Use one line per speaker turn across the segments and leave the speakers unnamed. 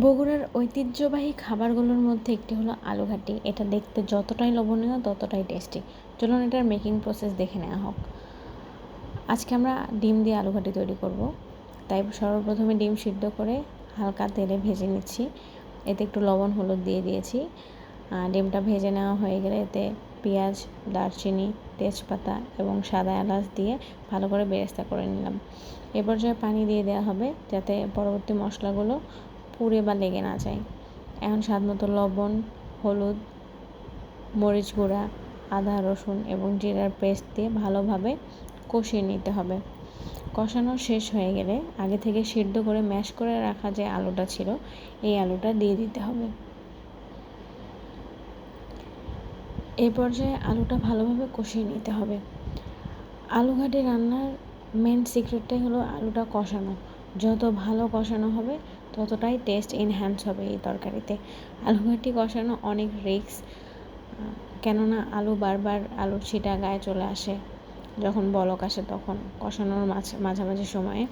বগুড়ার ঐতিহ্যবাহী খাবারগুলোর মধ্যে একটি হলো আলুঘাটি। এটা দেখতে যতটাই লবণীয় ততটাই টেস্টি। চলুন এটার মেকিং প্রসেস দেখে নেওয়া হোক। আজকে আমরা ডিম দিয়ে আলুঘাটি তৈরি করব। তাই সর্বপ্রথমে ডিম সিদ্ধ করে হালকা তেলে ভেজে নিচ্ছি। এতে একটু লবণ, হলুদ দিয়ে দিয়েছি। ডিমটা ভেজে নেওয়া হয়ে গেলে এতে পেঁয়াজ, দারচিনি, তেজপাতা এবং সাদা এলাচ দিয়ে ভালো করে বেরেস্তা করে নিলাম। এ পর্যায়ে পানি দিয়ে দেওয়া হবে যাতে পরবর্তী মশলাগুলো পুড়ে বা লেগে না যায়। এখন স্বাদ মতো লবণ, হলুদ, মরিচ গুঁড়া, আদা, রসুন এবং জিরার পেস্ট দিয়ে ভালোভাবে কষিয়ে নিতে হবে। কষানো শেষ হয়ে গেলে আগে থেকে সিদ্ধ করে ম্যাশ করে রাখা যে আলুটা ছিল, এই আলুটা দিয়ে দিতে হবে। এই পর্যায়ে আলুটা ভালোভাবে কষিয়ে নিতে হবে। আলু ঘাটি রান্নার মেন সিক্রেটটাই হলো আলুটা কষানো। যত ভালো কষানো হবে ততটাই টেস্ট এনহ্যান্স হবে এই তরকারিতে। আলু ঘাটি কষানো অনেক রিক্স কেননা আলু বারবার আলুর ছিটা গায়ে চলে আসে যখন বলক আসে তখন কষানোর মাঝ, মাঝামাঝি সময়ে।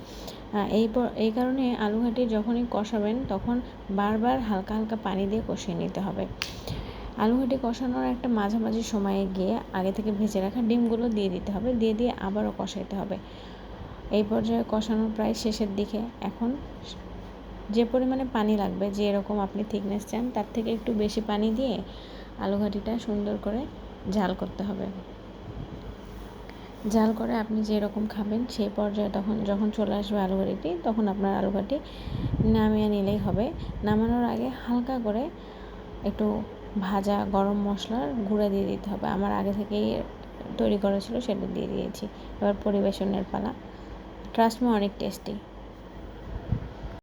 এই এই কারণে আলু ঘাটি যখনই কষাবেন তখন বারবার হালকা হালকা পানি দিয়ে কষিয়ে নিতে হবে। আলু ঘাটি কষানোর একটা মাঝামাঝি সময়ে গিয়ে আগে থেকে ভেজে রাখা ডিমগুলো দিয়ে দিতে হবে, দিয়ে দিয়ে আবারও কষাইতে হবে। এই পর্যায়ে কষানোর প্রায় শেষের দিকে এখন যে পরিমাণে পানি লাগবে, যে এরকম আপনি থিকনেস চান, তার থেকে একটু বেশি পানি দিয়ে আলু ঘাটিটা সুন্দর করে ঝাল করতে হবে। জাল করে আপনি যেরকম খাবেন সেই পর্যায়ে তখন যখন চলে আসবে আলু ঘাটিটি, তখন আপনার আলু ঘাটি নামিয়ে নিলেই হবে। নামানোর আগে হালকা করে একটু ভাজা গরম মশলার গুঁড়া দিয়ে দিতে হবে। আমার আগে থেকেই তৈরি করা ছিল সেটা দিয়ে দিয়েছি। এবার পরিবেশনের পালা। ট্রাস্ট মি অনেক টেস্টি